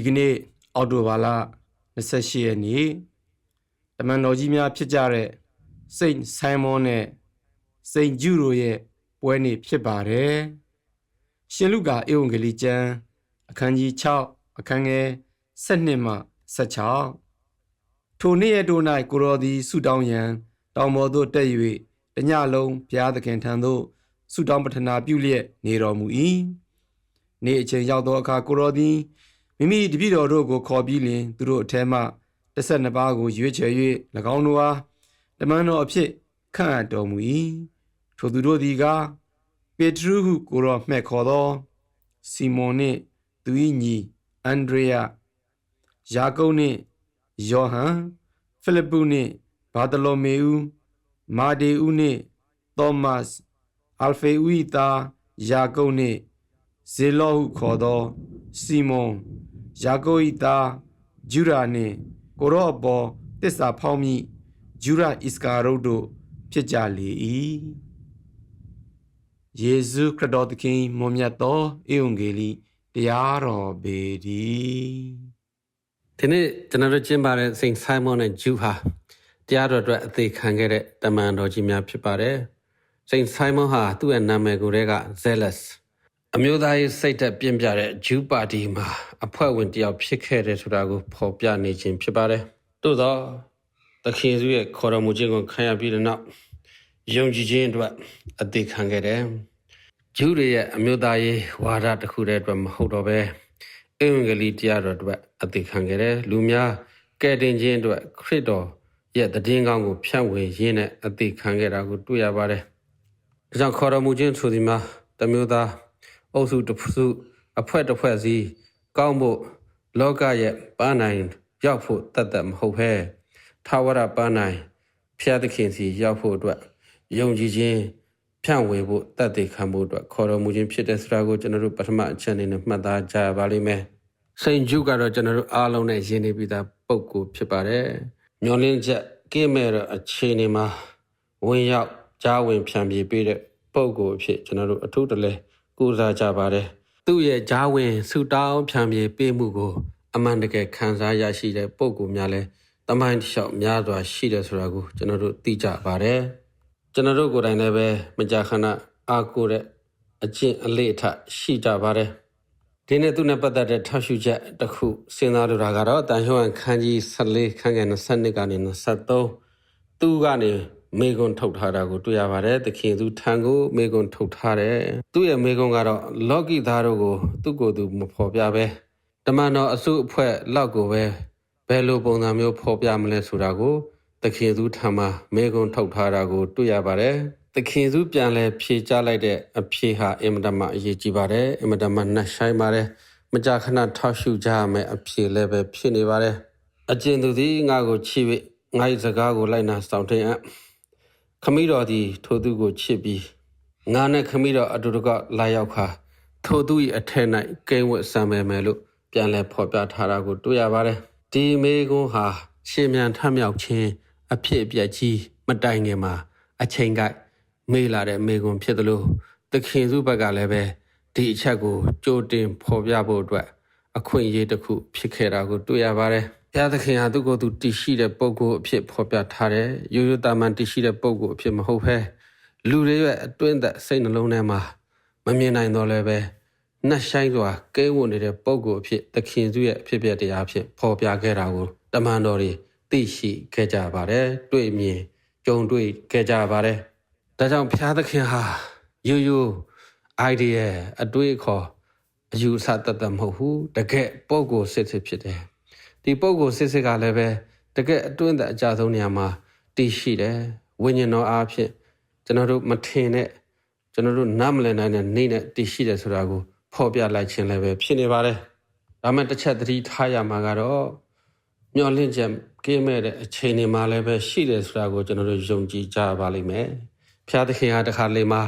ဒီကနေ့အောက်တိုဘာလ28ရက်နေ့တမန်တော်ကြီးများဖြစ်ကြတဲ့စိန့်ဆိုင်းမွန်နဲ့စိန့်ဂျူတို့ရဲ့ပွဲနေ့ဖြစ်ပါတယ်ရှင်လုကာဧဝံဂေလိကျမ်းအခန်းကြီး6အခန်းငယ်7မှ16ထိုနေ့ရက်တို့၌ကိုရောသည်ဆုတောင်းရန်တောင်ပေါ်သို့တက်၍တညလုံးဘုရားသခင်ထံသို့ဆုတောင်းပတနာပြုလျက်နေတော်မူ၏နေ့အချိန်ရောက်သောအခါကိုရောသည် မိမိတပည့်တော်တို့ကိုခေါ်ပြီးလင်သူတို့အထက်မှ12ပါးကိုရွေးချယ်၍၎င်းတို့အားတမန်တော်အဖြစ်ခန့်အပ်တော်မူ၏ထိုသူတို့သည်ကပေတရုဟုကိုရောမှဲ့ခေါ်သောစီမွန်နှင့်သူ၏ညီအန်ဒရေယယာကုပ်နှင့်ယောဟန်ဖိလိပ္ပုနှင့်ဘာသလိုမေဦးမာဒေဦးနှင့်သောမတ်အလ်ဖေဦး၏သားယာကုပ်နှင့်ဇေလောဟုခေါ်သောစီမွန် ယာကုပ်၏သားဂျူရာနှင့်ကိုရောအပေါ်တစ္ဆာဖောင်းမိဂျူရာအစ္စကာရုတ်တို့ဖြစ်ကြလေ၏ယေရှုခရစ်တော်သခင်မွန်မြတ်သောဧဝံဂေလိတရားတော်ပေတည်းဒီနေ့ကျွန်တော်တို့ကျင်းပတဲ့စိန့်ဆိုင်မွန်နဲ့ဂျူဟာတရားတော်အတွက်အသေးခံခဲ့တဲ့တမန်တော်ကြီးများဖြစ်ပါတယ်စိန့်ဆိုင်မွန်ဟာသူ့ရဲ့နာမည်ကိုယ်တည်းက zealous အမျိုးသားရေးစိတ်သက်ပြင်းပြတဲ့ဂျူပါတီမှာအဖွဲ့ဝင်တစ်ယောက်ဖြစ်ခဲ့တယ်ဆိုတာကိုဖော်ပြနေခြင်းဖြစ်ပါတယ်သို့သောသခင်စုရဲ့ခေါ်တော်မူခြင်းကိုခံရပြီးတဲ့နောက်ယုံကြည်ခြင်းအတွက်အသေးခံခဲ့တယ်ဂျူတွေရဲ့အမျိုးသားရေးဝါဒတစ်ခုတည်းအတွက်မဟုတ်တော့ဘဲအင်္ဂလိပ်တရားတော်အတွက်အသေးခံခဲ့တယ်လူများကဲတင်ခြင်းအတွက်ခရစ်တော်ရဲ့တည်င်းကောင်းကိုဖြန့်ဝေရင်းနဲ့အသေးခံခဲ့တာကိုတွေ့ရပါတယ်ဒါကြောင့်ခေါ်တော်မူခြင်းဆိုဒီမှာတမျိုးသား အုပ်စုတစ်စုအဖွဲ့တစ်ဖွဲ့စီကောင်းဖို့လောကရဲ့ပန်းနိုင်ရောက်ဖို့တတ်တတ်မဟုတ်ဘဲထာဝရပန်းနိုင်ဖျားသခင်စီရောက်ဖို့အတွက်ယုံကြည်ခြင်းဖြန့်ဝေဖို့တတ်သိခံဖို့အတွက်ခေါ်တော်မူခြင်းဖြစ်တဲ့ဆိုတာကိုကျွန်တော်တို့ပထမအချက်အနေနဲ့မှတ်သားကြရပါလိမ့်မယ်။စိန်ဂျုကတော့ကျွန်တော်တို့အားလုံးနဲ့ယဉ်နေပြီးသားပုံကိုဖြစ်ပါတယ်။မျောလင်းချက်ကင်းမဲ့တော့အခြေအနေမှာဝင်ရောက်ကြားဝင်ဖြန့်ပြေးပေးတဲ့ပုံကိုအဖြစ်ကျွန်တော်တို့အထူးတလဲ ကူစားကြပါတယ်။သူ့ရဲ့ကြားဝင်ဆူတောင်းဖြန့်ပြေးပေးမှုကို အမှန်တကယ်ခံစားရရှိတဲ့ပုံကိုများလဲတမိုင်းတစ်လျှောက်များစွာရှိတယ်ဆိုတာကိုကျွန်တော်တို့သိကြပါတယ်။ကျွန်တော်တို့ကိုယ်တိုင်လည်းပဲမကြာခဏအားကိုးတဲ့အကျင့်အလေးအထရှိကြပါတယ်။ဒီနေ့သူနဲ့ပတ်သက်တဲ့ထောက်ရှုချက်တစ်ခုစဉ်းစားလိုတာကတော့တန်ဟွမ်ခန်းကြီး14ခန်းငယ်22ကနေ23သူကနေ မေကွန်ထုတ်ထားတာကိုတွေ့ရပါတယ်။သခင်သူထံကိုမေကွန်ထုတ်ထားတယ်။သူ့ရဲ့မေကွန်ကတော့လော်ကီသားတို့ကို သူ့ကိုယ်သူမဖော်ပြပဲတမန်တော်အစုအဖွဲ့လောက်ကိုပဲဘယ်လိုပုံစံမျိုးဖော်ပြမလဲဆိုတာကိုသခင်သူထံမှာမေကွန်ထုတ်ထားတာကိုတွေ့ရပါတယ်။သခင်သူပြန်လဲဖြေချလိုက်တဲ့အဖြေဟာအင်မတန်မှအရေးကြီးပါတယ်။အင်မတန်မှနှက်ဆိုင်ပါတယ်။မကြာခဏထောက်ရှုကြရမယ်အဖြေလည်းပဲဖြစ်နေပါတယ်။အကျဉ်သူသည်ငါကိုချစ်၍ငါ၏စကားကိုလိုက်နာဆောင်ထင်းအပ် ခမည်းတော်သည် ထိုသူကိုချစ်ပြီးငါနဲ့ခမည်းတော်အတူတကလာရောက်ခါထိုသူ၏အထက်၌ကိန်းဝတ်ဆံမယ်မယ်လို့ပြန်လဲဖော်ပြထားတာကိုတွေ့ရပါတယ်။ဒီမေကွန်းဟာရှင်မြန်ထမြောက်ခြင်းအဖြစ်အပျက်ကြီးမတိုင်ခင်မှာ အချိန်ကမေးလာတဲ့မေကွန်းဖြစ်သလိုသခင်စုဘက်ကလည်းပဲဒီအချက်ကိုကြိုတင်ဖော်ပြဖို့အတွက်အခွင့်အရေးတစ်ခုဖြစ်ခဲ့တာကိုတွေ့ရပါတယ်။ ဘုရားသခင်ဟာသူ့ကိုယ်သူတည်ရှိတဲ့ပုံကိုအဖြစ်ဖော်ပြထားတယ်။ရိုးရိုးတာမန်တည်ရှိတဲ့ပုံကိုအဖြစ်မဟုတ်ဘဲလူတွေရဲ့အတွင်းသက်စိတ်နှလုံးထဲမှာမမြင်နိုင်တော့လည်းပဲနှက်ဆိုင်စွာကဲဝတ်နေတဲ့ပုံကိုအဖြစ်သခင်စုရဲ့အဖြစ်ပြတရားဖြစ်ဖော်ပြခဲ့တာကိုတမန်တော်တွေသိရှိခဲ့ကြပါတယ်။တွေ့မြင်ကြုံတွေ့ခဲ့ကြပါတယ်။ဒါကြောင့်ဘုရားသခင်ဟာရိုးရိုး idea အတွေ့အခေါ်အယူအဆတတ်တတ်မဟုတ်ဘူးတကယ်ပုံကိုစစ်စစ်ဖြစ်တယ် ဒီပုံကိုစစ်စစ်ကလည်းပဲတကယ်အတွင်းသက်အကြဆုံးနေရာမှာတည်ရှိတယ်ဝိညာဉ်တော်အားဖြင့်ကျွန်တော်တို့မထင်တဲ့ကျွန်တော်တို့နားမလည်နိုင်တဲ့နေနဲ့တည်ရှိတယ်ဆိုတာကိုဖော်ပြလိုက်ခြင်းလည်းပဲဖြစ်နေပါတယ်ဒါမှတစ်ချက်သတိထားရမှာကတော့မျောလင့်ချက်ကင်းမဲ့တဲ့အချိန်တွေမှာလည်းပဲရှိတယ်ဆိုတာကိုကျွန်တော်တို့ယုံကြည်ကြပါလိမ့်မယ်ဖျားသခင်ဟာတခါလေမှာ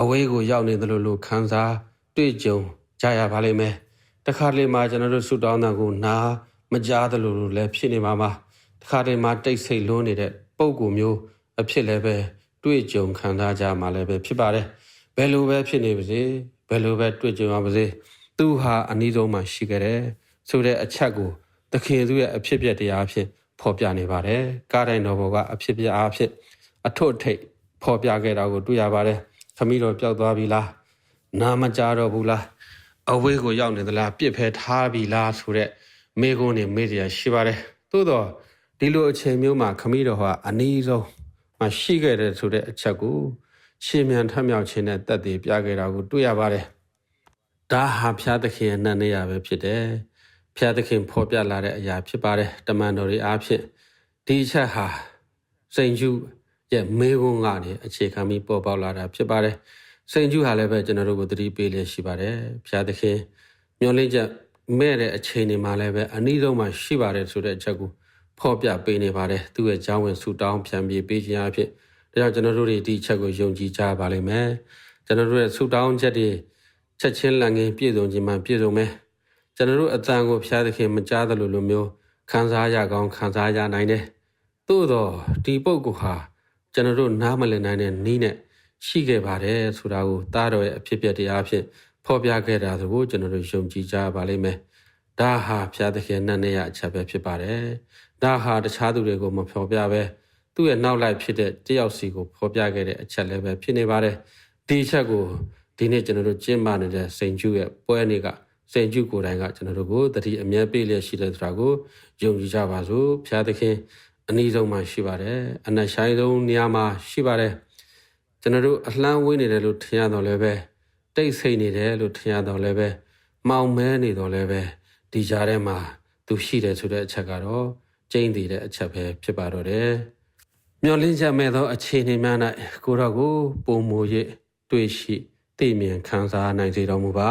အဝေးကိုရောက်နေသလိုလိုခံစားတွေ့ကြုံကြရပါလိမ့်မယ်တခါလေမှာကျွန်တော်တို့ဆုတောင်းတာကိုနား မကြားသလိုလိုလည်းဖြစ်နေမှာပါတခါတည်းမှာတိတ်ဆိတ်လွန်းနေတဲ့ပုံကူမျိုးအဖြစ်လည်းပဲတွေ့ကြုံခံစားကြမှာလည်းပဲဖြစ်ပါတယ်ဘယ်လိုပဲဖြစ်နေပါစေဘယ်လိုပဲတွေ့ကြုံရပါစေသူဟာအနည်းဆုံးမှရှိခဲ့တယ်ဆိုတဲ့အချက်ကိုသခင်သူရဲ့အဖြစ်ပြက်တရားအဖြစ်ဖော်ပြနေပါတယ်ကားတိုင်းတော်ဘောကအဖြစ်ပြက်အားဖြင့်အထွတ်အထိပ်ဖော်ပြခဲ့တာကိုတွေ့ရပါတယ်ခမီးတော်ပျောက်သွားပြီလားနာမကြတော့ဘူးလားအဝေးကိုရောက်နေသလားပြစ်ဖဲထားပြီလားဆိုတဲ့ မိကုန်းနေမေးရရှိပါတယ်သို့တော့ဒီလိုအချိန်မျိုးမှာခမီးတော်ဟာအနည်းဆုံးမရှိခဲ့တဲ့ဆိုတဲ့အချက်ကိုရှင်းမြန်ထမြောက်ခြင်းနဲ့တက်တည်ပြခဲ့တာကိုတွေ့ရပါတယ်ဒါဟာဖျားသခင်ရဲ့နတ်နေရပဲဖြစ်တယ်ဖျားသခင်ဖော်ပြလာတဲ့အရာဖြစ်ပါတယ်တမန်တော်တွေအားဖြင့်ဒီအချက်ဟာစိန်ကျူရဲ့မေးခွန်းကနေအခြေခံပြီးပေါ်ပေါက်လာတာဖြစ်ပါတယ်စိန်ကျူဟာလည်းပဲကျွန်တော်တို့ကိုသတိပေးလျက်ရှိပါတယ်ဖျားသခင်မျောလင့်ချက် မဲ့တဲ့အချိန်တွေမှာလည်းပဲအနည်းဆုံးမှရှိပါတယ်ဆိုတဲ့အချက်ကိုဖော်ပြပေးနေပါတယ်သူ့ရဲ့ကြောင်းဝင်ဆူတောင်းဖြံပြေပေးခြင်းအဖြစ်ဒါကြောင့်ကျွန်တော်တို့တွေဒီအချက်ကိုယုံကြည်ကြပါလိမ့်မယ်ကျွန်တော်တို့ရဲ့ဆူတောင်းချက်တွေချက်ချင်းလန်ငင်းပြည့်စုံခြင်းမှပြည့်စုံမယ်ကျွန်တော်တို့အတန်ကိုဖျားသခင်မကြားသလိုလိုမျိုးခံစားရကောင်းခံစားရနိုင်တယ်သို့တော့ဒီပုဂ္ဂိုလ်ဟာကျွန်တော်တို့နားမလည်နိုင်တဲ့နီးနဲ့ရှိခဲ့ပါတယ်ဆိုတာကိုတားတော်ရဲ့အဖြစ်အပျက်တရားအဖြစ် ဖော်ပြခဲ့တာဆိုကိုကျွန်တော်တို့ယုံကြည်ကြပါလိမ့်မယ်ဒါဟာဖျားသခင်နတ်နေရအချက်ပဲဖြစ်ပါတယ်ဒါဟာတခြားသူတွေကိုမဖော်ပြပဲသူ့ရဲ့နောက်လိုက်ဖြစ်တဲ့တယောက်စီကိုဖော်ပြခဲ့တဲ့အချက်လည်းပဲဖြစ်နေပါတယ်ဒီအချက်ကိုဒီနေ့ကျွန်တော်တို့ကျင့်ပနေတဲ့စိန်ကျူရဲ့ပွဲနေ့ကစိန်ကျူကိုယ်တိုင်ကကျွန်တော်တို့ကိုတတိအမြဲပေးလျက်ရှိတဲ့ဆိုတာကိုယုံကြည်ကြပါစို့ဖျားသခင်အနည်းဆုံးမှရှိပါတယ်အနက်ရှိုင်းဆုံးနေရာမှာရှိပါတယ်ကျွန်တော်တို့အလှမ်းဝေးနေတယ်လို့ထင်ရတော့လည်းပဲ တိတ်ဆိတ်နေတယ်လို့ထင်ရတော့လည်းပဲမောင်မဲနေတော့လည်းပဲဒီကြားထဲမှာသူရှိတယ်ဆိုတဲ့အချက်ကတော့ကျိန်းတည်တဲ့အချက်ပဲဖြစ်ပါတော့တယ်မျောလင်းချက်မဲ့သောအခြေအနေများ၌ကိုရောကိုပုံမူ၍တွေ့ရှိသိမြင်ခံစားနိုင်စေတော်မူပါ